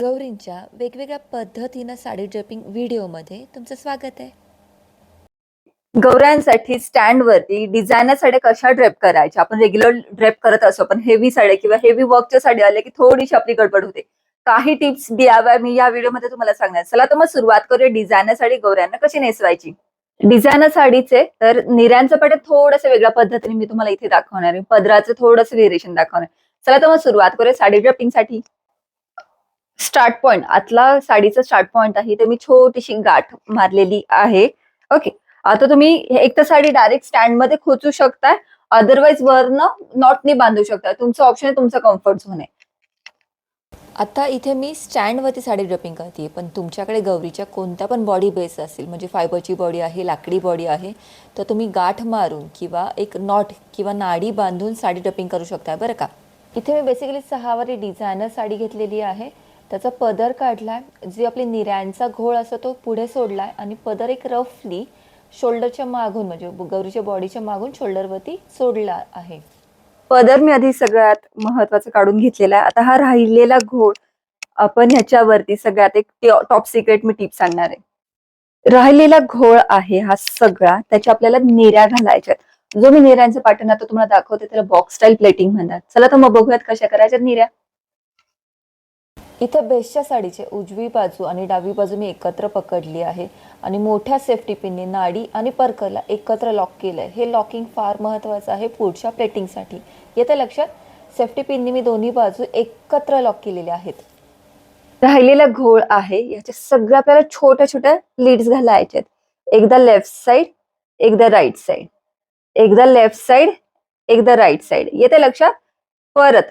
गौरींच्या वेगवेगळ्या पद्धतीनं साडी ड्रेपिंग व्हिडिओमध्ये तुमचं स्वागत आहे. गौऱ्यांसाठी स्टँड वरती डिझायनर साड्या कशा ड्रेप करायच्या? आपण रेग्युलर ड्रेप करत असतो पण हेवी साड्या किंवा हेवी वर्कच्या साड्या आल्या की थोडीशी आपली गडबड होते. काही टिप्स द्याव्या मी या व्हिडिओमध्ये तुम्हाला सांगणार. चला तर मग सुरुवात करूया. डिझायनर साडी गौऱ्यांना कशी नेसवायची? डिझायनर साडीचे तर निऱ्यांचं पॅटर्न थोडंसं वेगळ्या पद्धतीने मी तुम्हाला इथे दाखवणार आहे. पदराचं थोडंसं व्हेरिएशन दाखवणार चला तर मग सुरुवात करूया साडी ड्रेपिंगसाठी. Start point. आतला साडीचा स्टार्ट पॉइंट आहे ते मी छोटीशी गाठ मारलेली आहे. ओके. आता तुम्ही एक तर साडी डायरेक्ट स्टँडमध्ये खोचू शकताय अदरवाईज वरनं नॉटने बांधू शकता तुमचं ऑप्शन आहे तुमचं कम्फर्ट झोन आहे. आता इथे मी स्टँडवरती साडी ड्रपिंग करते पण तुमच्याकडे गौरीच्या कोणत्या पण बॉडी बेस असेल म्हणजे फायबरची बॉडी आहे लाकडी बॉडी आहे तर तुम्ही गाठ मारून किंवा एक नॉट किंवा नाडी बांधून साडी ड्रपिंग करू शकता बरं का? इथे मी बेसिकली सहावारी डिझायनर साडी घेतलेली आहे. त्याचा पदर काढलाय जी आपली निऱ्यांचा घोळ असतो तो पुढे सोडलाय आणि पदर एक रफली शोल्डरच्या मागून म्हणजे गौरीच्या बॉडीच्या मागून शोल्डरवरती सोडला आहे. पदर मी आधी सगळ्यात महत्वाचं काढून घेतलेला आहे. आता हा राहिलेला घोळ आपण ह्याच्यावरती सगळ्यात एक टॉप सिक्रेट मी टिप सांगणार आहे. राहिलेला घोळ आहे हा सगळा त्याच्या आपल्याला निऱ्या घालायच्या जो मी निऱ्यांचं पॅटर्न आता तुम्हाला दाखवते त्याला बॉक्स स्टाईल प्लेटिंग म्हणतात. चला तर मग बघूयात कशा करायच्या निऱ्या. इथं बेस्टच्या साडीचे उजवी बाजू आणि डावी बाजू मी एकत्र पकडली आहे. आणि मोठ्या सेफ्टी पिनने नाडी आणि पर्करला एकत्र लॉक केलं आहे हे लॉकिंग फार महत्त्वाचं आहे पुढच्या प्लेटिंगसाठी येतं लक्षात? सेफ्टी पिनने मी दोन्ही बाजू एकत्र लॉक केलेल्या आहेत. राहिलेला घोळ आहे. याच्या सगळ्या आपल्याला छोट्या छोट्या लीड्स घालायच्या आहेत एकदा लेफ्ट साइड एकदा राईट साइड एकदा लेफ्ट साइड एकदा राईट साइड येते लक्षात? परत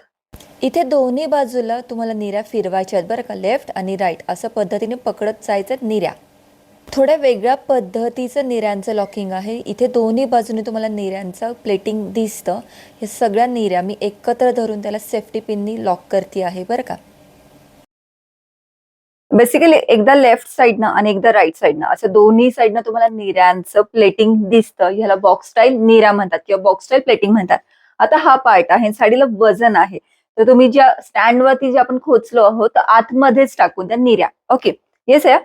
इथे दोन्ही बाजूला तुम्हाला निऱ्या फिरवायच्या आहेत बरं का. लेफ्ट आणि राईट असं पद्धतीने पकडत जायचं निऱ्या. थोड्या वेगळ्या पद्धतीचं निऱ्यांचं लॉकिंग आहे. इथे दोन्ही बाजूने तुम्हाला निऱ्यांचं प्लेटिंग दिसतं. हे सगळ्या निऱ्या मी एकत्र धरून त्याला सेफ्टी पिननी लॉक करते आहे बरं का. बेसिकली एकदा लेफ्ट साईडनं आणि एकदा राईट साईडनं असं दोन्ही साईडनं तुम्हाला निऱ्यांचं प्लेटिंग दिसतं. ह्याला बॉक्स स्टाईल निऱ्या म्हणतात किंवा बॉक्स स्टाईल प्लेटिंग म्हणतात. आता हा पार्ट आहे साडीला वजन आहे. तर तुम्ही ज्या स्टँडवरती जे आपण खोचलो आहोत आतमध्येच टाकून त्या निऱ्या. ओके. येस आहे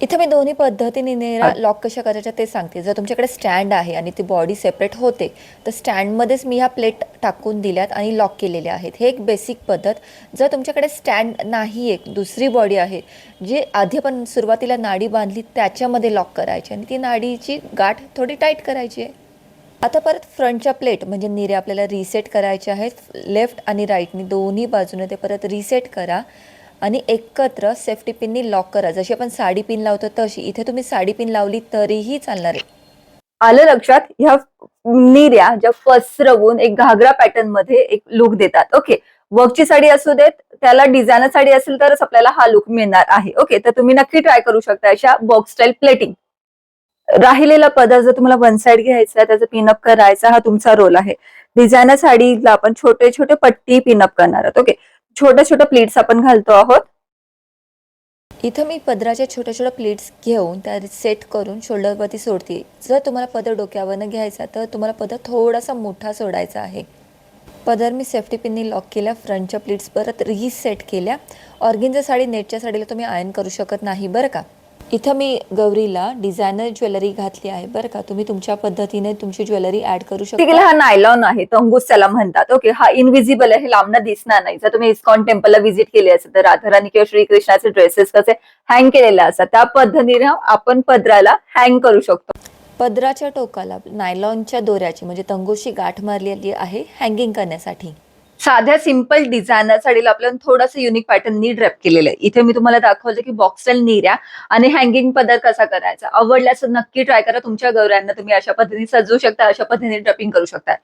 इथे मी दोन्ही पद्धतीने नेरा लॉक कशा करायच्या ते सांगते. जर तुमच्याकडे स्टँड आहे आणि ती बॉडी सेपरेट होते तर स्टँडमध्येच मी ह्या प्लेट टाकून दिल्यात आणि लॉक केलेल्या आहेत. हे एक बेसिक पद्धत. जर तुमच्याकडे स्टँड नाही एक दुसरी बॉडी आहे जी आधी आपण सुरुवातीला नाडी बांधली त्याच्यामध्ये लॉक करायची आणि ती नाडीची गाठ थोडी टाईट करायची आहे. आता परत फ्रंटच्या प्लेट म्हणजे निरे आपल्याला रिसेट करायचे आहेत. लेफ्ट आणि राईटनी दोन्ही बाजूने ते परत रिसेट करा आणि एकत्र सेफ्टी पिननी लॉक करा. जशी आपण साडी पिन लावतो तशी. इथे तुम्ही साडी पिन लावली तरीही चालणार आहे. आलं लक्षात? ह्या निऱ्या ज्या पसरवून एक घागरा पॅटर्नमध्ये एक लुक देतात. ओके वर्कची साडी असू देत त्याला डिझायनर साडी असेल तरच आपल्याला हा लुक मिळणार आहे. ओके तर तुम्ही नक्की ट्राय करू शकता अशा बॉक्स स्टाईल प्लेटिंग राहिलेला पदर जर तुम्हाला वन साइड घ्यायचा त्याचा पिनअप करायचा हा तुमचा रोल आहे. डिझायनर साडीला आपण छोटे छोटे पट्टी पिनअप करणार आहोत ओके छोट्या छोट्या प्लीट्स आपण घालतो आहोत. इथं मी पदराच्या छोट्या छोट्या प्लेट्स घेऊन त्या सेट करून शोल्डरवरती सोडते. जर तुम्हाला पदर डोक्यावरनं घ्यायचा तर तुम्हाला पदर थोडासा मोठा सोडायचा आहे. पदर मी सेफ्टी पिननी लॉक केल्या फ्रंटच्या प्लेट्स परत रिसेट केल्या. ऑर्गिनच्या साडी नेटच्या साडीला तुम्ही आयन करू शकत नाही बरं का? इथं मी गौरीला डिझायनर ज्वेलरी घातली आहे बरं का. तुम्ही तुमच्या पद्धतीने तुमची ज्वेलरी ऍड करू शकता. हा नायलॉन आहे तंगूस त्याला म्हणतात. ओके हा इनविजिबल आहे लांबनं दिसणार नाही. जर तुम्ही इस्कॉन टेम्पलला व्हिजिट केली असेल तर राधाराणी किंवा श्रीकृष्णाचे ड्रेसेस कसे हँग केलेले असतात त्या पद्धतीने आपण पदराला हँग करू शकतो. पदराच्या टोकाला नायलॉनच्या दोऱ्याची म्हणजे तंगूशी गाठ मारलेली आहे हँगिंग करण्यासाठी. साध्या सिंपल डिझायनर साडीला आपल्याला थोडंसं युनिक पॅटर्ननी ड्रेप केलेलं आहे. इथे मी तुम्हाला दाखवलं की बॉक्सल निऱ्या आणि हँगिंग पदर कसा करायचा. आवडल्यास नक्की ट्राय करा. तुमच्या गौऱ्यांना तुम्ही अशा पद्धतीने सजवू शकता अशा पद्धतीने ड्रपिंग करू शकता.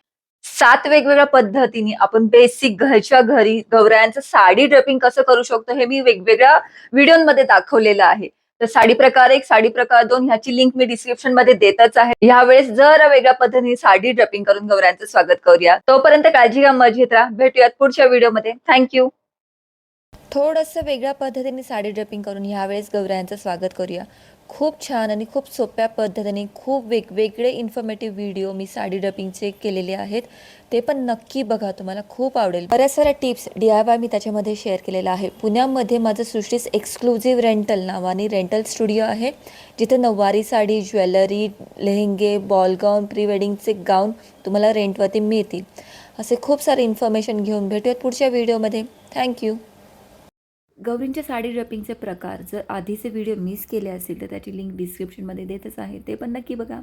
सात वेगवेगळ्या पद्धतीने आपण बेसिक घरच्या घरी गौऱ्यांचं साडी ड्रपिंग कसं करू शकतो हे मी वेगवेगळ्या व्हिडिओमध्ये दाखवलेलं आहे. तर साडी प्रकार एक साडी प्रकार दोन ह्याची लिंक मी डिस्क्रिप्शनमध्ये देतच आहे. यावेळेस जर वेगळ्या पद्धतीने साडी ड्रपिंग करून गौऱ्यांचं स्वागत करूया. तोपर्यंत काळजी घ्या मजेत राहा भेटूयात पुढच्या व्हिडिओमध्ये थँक्यू थोडंसं वेगळ्या पद्धतीने साडी ड्रपिंग करून ह्यावेळेस गौऱ्यांचं स्वागत करूया. खूप छान आणि खूप सोप्या पद्धतीने खूप वेगवेगळे इन्फॉर्मेटिव्ह व्हिडिओ मी साडी डबिंगचे केलेले आहेत. ते पण नक्की बघा तुम्हाला खूप आवडेल. बऱ्याच साऱ्या टिप्स डी आय वाय मी त्याच्यामध्ये शेअर केलेला आहे. पुण्यामध्ये माझं सृष्टीस एक्सक्लुझिव्ह रेंटल नावाने रेंटल स्टुडिओ आहे. जिथे नऊवारी साडी ज्वेलरी लेहंगे बॉल गाऊन प्री वेडिंगचे गाऊन तुम्हाला रेंटवरती मिळतील. असे खूप सारे इन्फॉर्मेशन घेऊन भेटूयात पुढच्या व्हिडिओमध्ये थँक्यू गौरींच्या साडी ड्रपिंगचे प्रकार जर आधीचे व्हिडिओ मिस केले असतील तर त्याची लिंक डिस्क्रिप्शनमध्ये देतच आहे. ते पण नक्की बघा.